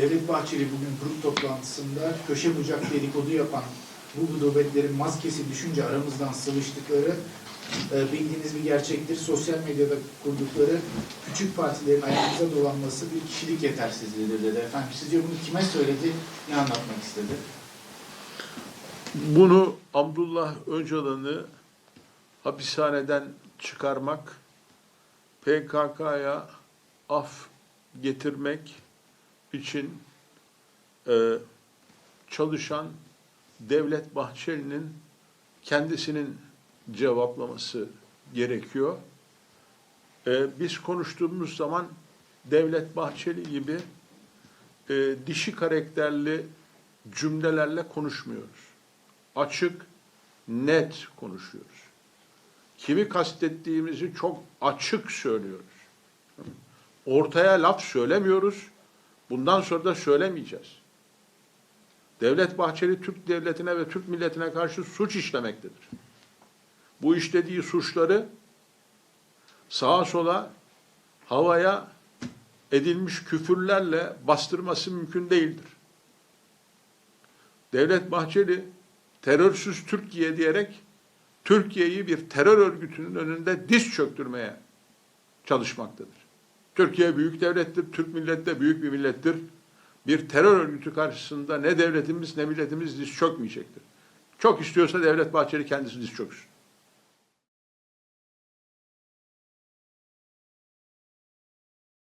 Devlet Bahçeli bugün grup toplantısında köşe bucak dedikodu yapan bu gudubetlerin maskesi düşünce aramızdan sıvıştıkları e, bildiğiniz bir gerçektir. Sosyal medyada kurdukları küçük partilerin ayağımıza dolanması bir kişilik yetersizliğidir dedi. Efendim sizce bunu kime söyledi, ne anlatmak istedi? Bunu Abdullah Öcalan'ı hapishaneden çıkarmak, PKK'ya af getirmek için e, çalışan Devlet Bahçeli'nin kendisinin cevaplaması gerekiyor. E, biz konuştuğumuz zaman Devlet Bahçeli gibi e, dişi karakterli cümlelerle konuşmuyoruz. Açık, net konuşuyoruz. Kimi kastettiğimizi çok açık söylüyoruz. Ortaya laf söylemiyoruz. Bundan sonra da söylemeyeceğiz. Devlet Bahçeli Türk devletine ve Türk milletine karşı suç işlemektedir. Bu işlediği suçları sağa sola, havaya edilmiş küfürlerle bastırması mümkün değildir. Devlet Bahçeli terörsüz Türkiye diyerek Türkiye'yi bir terör örgütünün önünde diz çöktürmeye çalışmaktadır. Türkiye büyük devlettir, Türk milleti de büyük bir millettir. Bir terör örgütü karşısında ne devletimiz ne milletimiz diz çökmeyecektir. Çok istiyorsa Devlet Bahçeli kendisi diz çöksün.